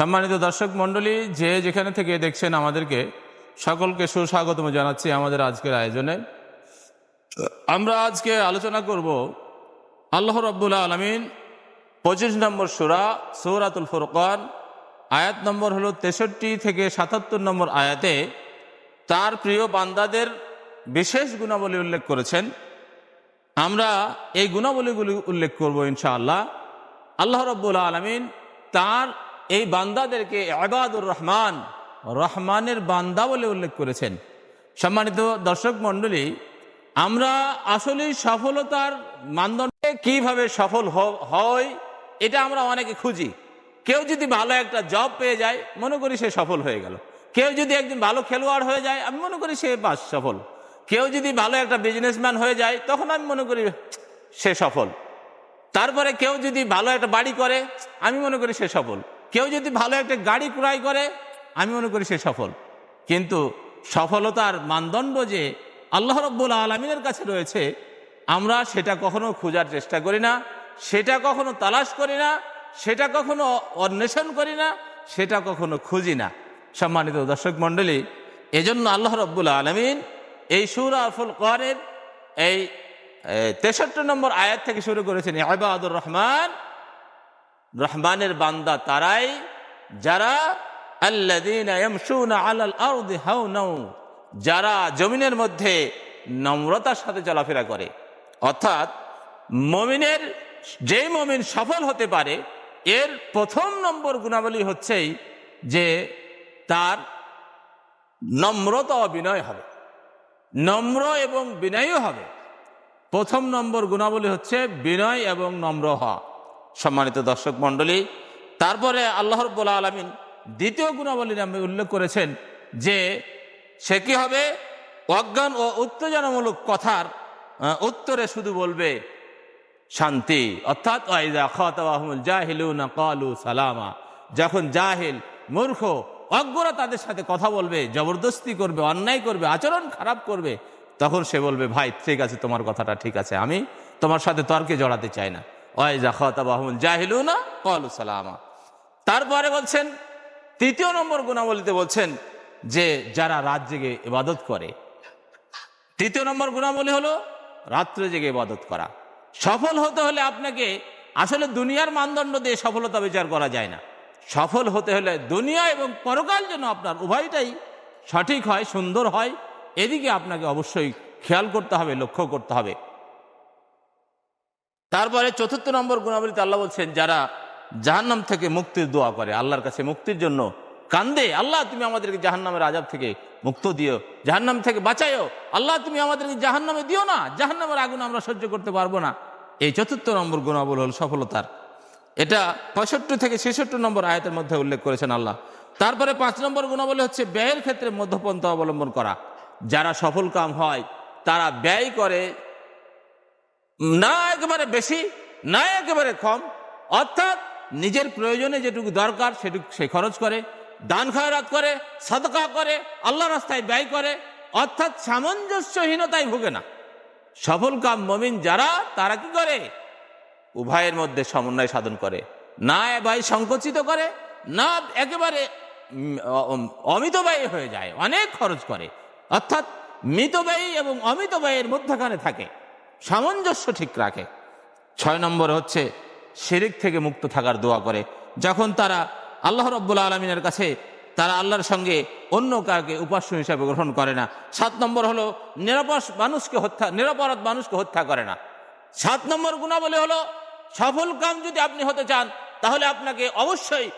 সম্মানিত দর্শক মণ্ডলী, যে যেখানে থেকে দেখছেন আমাদেরকে, সকলকে সুস্বাগতম জানাচ্ছি আমাদের আজকের আয়োজনে। আমরা আজকে আলোচনা করব আল্লাহ রব্বুল আলমিন পঁচিশ নম্বর সুরা, সৌরাতুল ফুরকান, আয়াত নম্বর হলো তেষট্টি থেকে সাতাত্তর নম্বর আয়াতে তার প্রিয় বান্দাদের বিশেষ গুণাবলী উল্লেখ করেছেন। আমরা এই গুণাবলীগুলি উল্লেখ করব ইনশাআল্লাহ। আল্লাহ রব্বুল আলমিন তার এই বান্দাদেরকে আবাদুর রহমান, রহমানের বান্দা বলে উল্লেখ করেছেন। সম্মানিত দর্শক মণ্ডলী, আমরা আসলে সফলতার মানদণ্ডে কীভাবে সফল হয়, এটা আমরা অনেকে খুঁজি। কেউ যদি ভালো একটা জব পেয়ে যায়, মনে করি সে সফল হয়ে গেল। কেউ যদি একদিন ভালো খেলোয়াড় হয়ে যায়, আমি মনে করি সে বাস সফল। কেউ যদি ভালো একটা বিজনেসম্যান হয়ে যায়, তখন আমি মনে করি সে সফল। তারপরে কেউ যদি ভালো একটা বাড়ি করে, আমি মনে করি সে সফল। কেউ যদি ভালো একটা গাড়ি ক্রয় করে, আমি মনে করি সে সফল। কিন্তু সফলতার মানদণ্ড যে আল্লাহ রব্বুল আলমিনের কাছে রয়েছে, আমরা সেটা কখনো খোঁজার চেষ্টা করি না, সেটা কখনো তালাশ করি না, সেটা কখনো অন্বেষণ করি না, সেটা কখনো খুঁজি না। সম্মানিত দর্শক মণ্ডলী, এজন্য আল্লাহ রব্বুল আলমিন এই সুরা ফুল করের এই তেষট্টি নম্বর আয়াত থেকে শুরু করেছেন আবাদুর রহমান। রহমানের বান্দা তারাই, যারা যারা জমিনের মধ্যে নম্রতার সাথে চলাফেরা করে। অর্থাৎ মমিনের যে মমিন সফল হতে পারে, এর প্রথম নম্বর গুণাবলী হচ্ছেই যে তার নম্রতা ও বিনয় হবে। নম্র এবং বিনয়ও হবে। প্রথম নম্বর গুণাবলী হচ্ছে বিনয় এবং নম্র হওয়া। সম্মানিত দর্শক মণ্ডলী, তারপরে আল্লাহ রব্বুল আলমিন দ্বিতীয় গুণাবলী নামে উল্লেখ করেছেন যে সে কি হবে? অজ্ঞান ও উত্তেজনামূলক কথার উত্তরে শুধু বলবে, শান্তি। অর্থাৎ ক্বালু সালামা। যখন জাহিল মূর্খ, অজ্ঞরা তাদের সাথে কথা বলবে, জবরদস্তি করবে, অন্যায় করবে, আচরণ খারাপ করবে, তখন সে বলবে, ভাই, ঠিক আছে, তোমার কথাটা ঠিক আছে। আমি তোমার সাথে তর্কে জড়াতে চাই না। ক্বালু সালামা। তারপরে বলছেন, তৃতীয় নম্বর গুণাবলীতে বলছেন যে যারা রাত জেগে ইবাদত করে, তৃতীয় নম্বর গুণাবলী হলো রাত্রে জেগে ইবাদত করা। সফল হতে হলে আপনাকে আসলে দুনিয়ার মানদণ্ড দিয়ে সফলতা বিচার করা যায় না। সফল হতে হলে দুনিয়া এবং পরকাল যেন আপনার উভয়টাই সঠিক হয়, সুন্দর হয়, এদিকে আপনাকে অবশ্যই খেয়াল করতে হবে, লক্ষ্য করতে হবে। তারপরে চতুর্থ নম্বর গুণাবলীতে আল্লাহ বলছেন, যারা জাহান্নাম থেকে মুক্তির দোয়া করে, আল্লাহর কাছে মুক্তির জন্য কান্দে, আল্লাহ তুমি আমাদেরকে জাহান্নামের আজাব থেকে মুক্ত দিও, জাহান্নাম থেকে বাঁচাইও আল্লাহ তুমি আমাদেরকে জাহান্নামে দিও না, জাহান্নামের আগুন আমরা সহ্য করতে পারব না। এই চতুর্থ নম্বর গুণাবল হল সফলতার। এটা পঁয়ষট্টি থেকে ছেষট্টি নম্বর আয়তের মধ্যে উল্লেখ করেছেন আল্লাহ। তারপরে পাঁচ নম্বর গুণাবলী হচ্ছে ব্যয়ের ক্ষেত্রে মধ্যপন্থা অবলম্বন করা। যারা সফল কাম হয়, তারা ব্যয় করে না একেবারে বেশি, না একেবারে কম। অর্থাৎ নিজের প্রয়োজনে যেটুকু দরকার সেটুকু সে খরচ করে, দান খয়রাত করে, সদকা করে, আল্লাহ রাস্তায় ব্যয় করে, অর্থাৎ সামঞ্জস্যহীনতায় ভুগে না। সফল কাম মমিন যারা, তারা কি করে? উভয়ের মধ্যে সমন্বয় সাধন করে। না ভাই সংকুচিত করে, না একেবারে অমিত ব্যয় হয়ে যায়, অনেক খরচ করে। অর্থাৎ মিতব্যয়ী এবং অমিতব্যয়ের মধ্যখানে থাকে। সামঞ্জস্য ঠিক রাখে। ছয় নম্বর হচ্ছে, শিরিক থেকে মুক্ত থাকার দোয়া করে। যখন তারা আল্লাহ রব্বুল আলমিনের কাছে, তারা আল্লাহর সঙ্গে অন্য কাউকে উপাস্য হিসাবে গ্রহণ করে না। সাত নম্বর হলো নিরাপস মানুষকে হত্যা, নিরাপরাধ মানুষকে হত্যা করে না। সাত নম্বর গুণাবলী হলো, সফল কাম যদি আপনি হতে চান, তাহলে আপনাকে অবশ্যই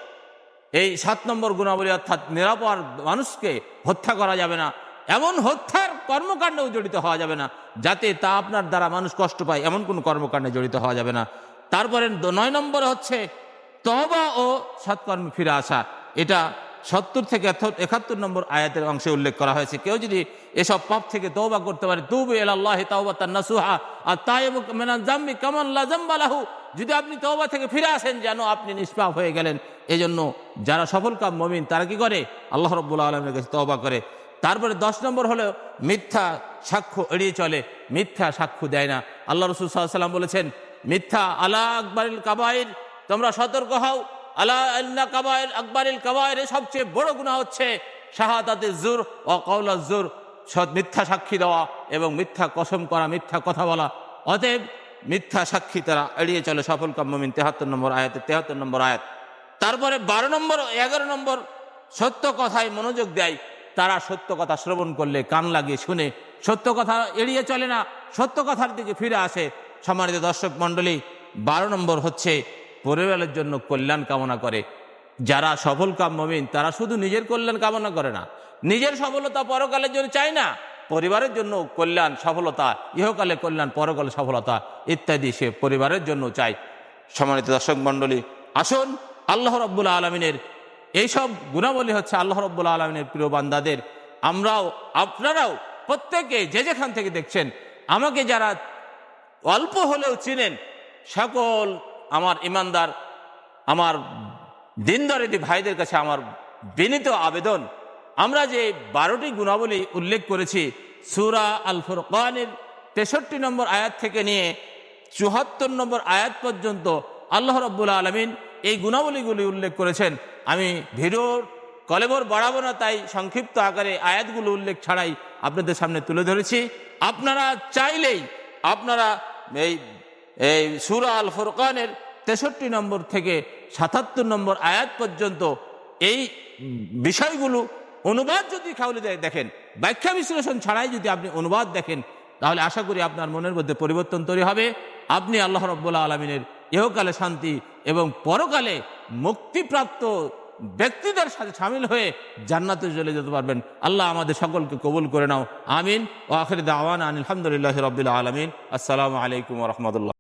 এই সাত নম্বর গুণাবলী অর্থাৎ নিরাপদ মানুষকে হত্যা করা যাবে না। এমন হত্যার কর্মকাণ্ডেও জড়িত হওয়া যাবে না। যাতে তা আপনার দ্বারা মানুষ কষ্ট পায়, এমন কোনো কর্মকাণ্ডে জড়িত হওয়া যাবে না। তারপরে নয় নম্বর হচ্ছে তহবা ও সৎকর্মে ফিরে আসা। এটা সত্তর থেকে একাত্তর নম্বর আয়াতের অংশে উল্লেখ করা হয়েছে। কেউ যদি এসব পাপ থেকে তওবা করতে পারে, তৌবে আল্লাহ তাওবা তার নাসুহা, আর তাইব মেনা জাম্বি কামান লাজাম্বালাহু যদি আপনি তওবা থেকে ফিরে আসেন, যেন আপনি নিষ্পাপ হয়ে গেলেন। এজন্য যারা সফল কাম মমিন, তারা কি করে? আল্লাহ রব্বুল আলমের কাছে তওবা করে। তারপরে দশ নম্বর হলো মিথ্যা সাক্ষ্য এড়িয়ে চলে। মিথ্যা সাক্ষ্য দেয় না। আল্লাহ রসুল সাল্লাম বলেছেন, মিথ্যা আলা আকবরিল কাবাইর তোমরা সতর্ক হও। আলা আল্লা কাবাইল আকবরিল কাবায়ের সবচেয়ে বড় গুনাহ হচ্ছে শাহাদাতে জুর ও কৌলা জুর সৎ মিথ্যা সাক্ষী দেওয়া এবং মিথ্যা কসম করা, মিথ্যা কথা বলা। অতএব মিথ্যা সাক্ষী তারা এড়িয়ে চলে। সফল কাম্যমিন তেহাত্তর নম্বর আয়াতে, তেহাত্তর নম্বর আয়াত। তারপরে বারো নম্বর, এগারো নম্বর সত্য কথায় মনোযোগ দেয়। তারা সত্য কথা শ্রবণ করলে, কান লাগিয়ে শুনে, সত্য কথা এড়িয়ে চলে না, সত্য কথার দিকে ফিরে আসে। সম্মানিত দর্শক মণ্ডলী, বারো নম্বর হচ্ছে পরিবারের জন্য কল্যাণ কামনা করে। যারা সফল কাম মমিন, তারা শুধু নিজের কল্যাণ কামনা করে না, নিজের সফলতা পরকালের জন্য চায় না, পরিবারের জন্য কল্যাণ, সফলতা, ইহকালে কল্যাণ, পরকালে সফলতা ইত্যাদি সে পরিবারের জন্য চায়। সম্মানিত দর্শক মণ্ডলী, আসুন আল্লাহ রব্বুল আলমিনের এইসব গুণাবলী হচ্ছে আল্লাহ রব্বুল আলমিনের প্রিয় বান্দাদের। আমরাও, আপনারাও, প্রত্যেকে যে যেখান থেকে দেখছেন, আমাকে যারা অল্প হলেও চিনেন, সকল আমার ইমানদার, আমার দিনদারিদি ভাইদের কাছে আমার বিনীত আবেদন, আমরা যে বারোটি গুণাবলী উল্লেখ করেছি, সুরা আল ফুরকানের তেষট্টি নম্বর আয়াত থেকে নিয়ে চুহাত্তর নম্বর আয়াত পর্যন্ত আল্লাহ রব্বুল আলমিন এই গুণাবলীগুলি উল্লেখ করেছেন। আমি ভিডিওর কলেবর বাড়াবো না, তাই সংক্ষিপ্ত আকারে আয়াতগুলো উল্লেখ ছাড়াই আপনাদের সামনে তুলে ধরেছি। আপনারা চাইলেই আপনারা এই এই সুরা আল ফুরকানের তেষট্টি নম্বর থেকে সাতাত্তর নম্বর আয়াত পর্যন্ত এই বিষয়গুলো অনুবাদ যদি খাওয়ালে দেখেন, ব্যাখ্যা বিশ্লেষণ ছাড়াই যদি আপনি অনুবাদ দেখেন, তাহলে আশা করি আপনার মনের মধ্যে পরিবর্তন তৈরি হবে। আপনি আল্লাহ রব্বুল্লাহ আলমিনের ইহকালে শান্তি এবং পরকালে মুক্তিপ্রাপ্ত ব্যক্তিদের সাথে সামিল হয়ে জান্নাতে চলে যেতে পারবেন। আল্লাহ আমাদের সকলকে কবুল করে নাও। আমিন। ও আখরি দাওয়ান আলহামদুলিল্লাহ রবিল্লা আলমিন। আসসালামু আলাইকুম রহমতুল্লাহ।